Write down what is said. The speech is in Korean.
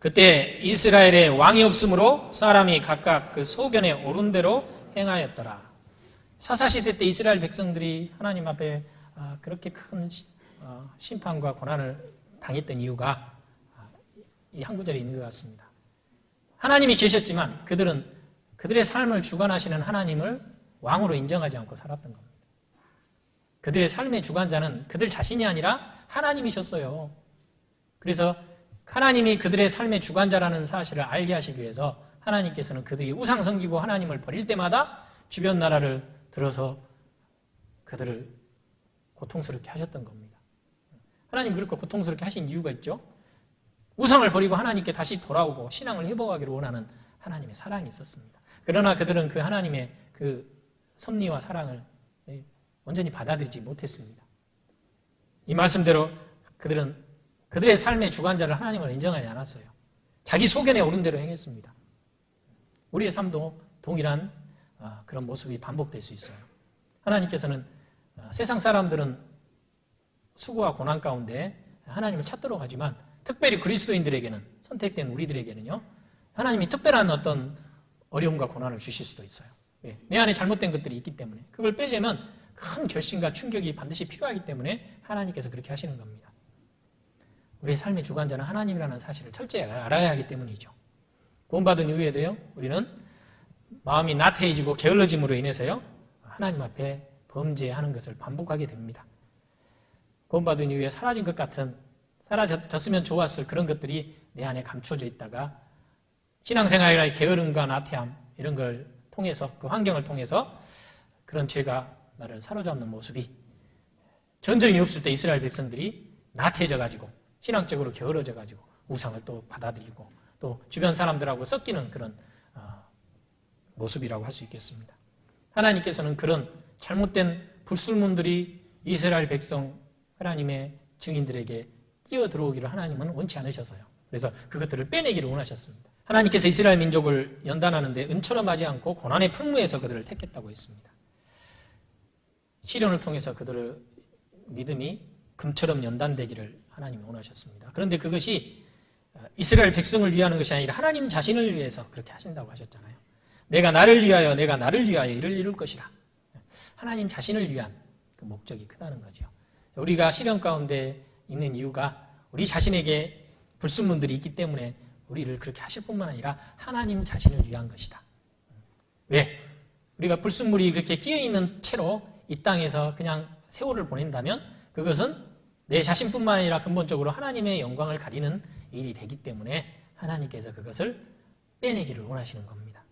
그때 이스라엘에 왕이 없으므로 사람이 각각 그 소견에 오른 대로 행하였더라. 사사시대 때 이스라엘 백성들이 하나님 앞에 아, 그렇게 큰 시- 어, 심판과 고난을 당했던 이유가 아, 이한 구절에 있는 것 같습니다. 하나님이 계셨지만 그들은 그들의 삶을 주관하시는 하나님을 왕으로 인정하지 않고 살았던 겁니다. 그들의 삶의 주관자는 그들 자신이 아니라 하나님이셨어요. 그래서 하나님이 그들의 삶의 주관자라는 사실을 알게 하시기 위해서 하나님께서는 그들이 우상 섬기고 하나님을 버릴 때마다 주변 나라를 들어서 그들을 고통스럽게 하셨던 겁니다. 하나님 그렇게 고통스럽게 하신 이유가 있죠. 우상을 버리고 하나님께 다시 돌아오고 신앙을 회복하기를 원하는 하나님의 사랑이 있었습니다. 그러나 그들은 그 하나님의 그 섭리와 사랑을 온전히 받아들이지 못했습니다. 이 말씀대로 그들은 그들의 삶의 주관자를 하나님을 인정하지 않았어요. 자기 소견에 오른 대로 행했습니다. 우리의 삶도 동일한 아, 그런 모습이 반복될 수 있어요. 하나님께서는 아, 세상 사람들은 수고와 고난 가운데 하나님을 찾도록 하지만 특별히 그리스도인들에게는 선택된 우리들에게는요 하나님이 특별한 어떤 어려움과 고난을 주실 수도 있어요. 예, 내 안에 잘못된 것들이 있기 때문에 그걸 빼려면 큰 결심과 충격이 반드시 필요하기 때문에 하나님께서 그렇게 하시는 겁니다. 우리의 삶의 주관자는 하나님이라는 사실을 철저히 알아야 하기 때문이죠. 구원받은 이후에도요, 우리는 마음이 나태해지고 게을러짐으로 인해서요, 하나님 앞에 범죄하는 것을 반복하게 됩니다. 구원받은 이후에 사라진 것 같은, 사라졌으면 좋았을 그런 것들이 내 안에 감춰져 있다가 신앙생활의 게으름과 나태함, 이런 걸 통해서, 그 환경을 통해서 그런 죄가 나를 사로잡는 모습이 전쟁이 없을 때 이스라엘 백성들이 나태해져 가지고 신앙적으로 게으러져 가지고 우상을 또 받아들이고 또 주변 사람들하고 섞이는 그런 어, 모습이라고 할 수 있겠습니다. 하나님께서는 그런 잘못된 불순물들이 이스라엘 백성 하나님의 증인들에게 끼어 들어오기를 하나님은 원치 않으셔서요. 그래서 그것들을 빼내기를 원하셨습니다. 하나님께서 이스라엘 민족을 연단하는데 은처럼 하지 않고 고난의 풍무에서 그들을 택했다고 했습니다. 시련을 통해서 그들의 믿음이 금처럼 연단되기를 하나님이 원하셨습니다. 그런데 그것이 이스라엘 백성을 위하는 것이 아니라 하나님 자신을 위해서 그렇게 하신다고 하셨잖아요. 내가 나를 위하여, 내가 나를 위하여 이를 이룰 것이라. 하나님 자신을 위한 그 목적이 크다는 거죠. 우리가 시련 가운데 있는 이유가 우리 자신에게 불순물들이 있기 때문에 우리를 그렇게 하실 뿐만 아니라 하나님 자신을 위한 것이다. 왜? 우리가 불순물이 그렇게 끼어 있는 채로 이 땅에서 그냥 세월을 보낸다면 그것은 내 자신뿐만 아니라 근본적으로 하나님의 영광을 가리는 일이 되기 때문에 하나님께서 그것을 빼내기를 원하시는 겁니다.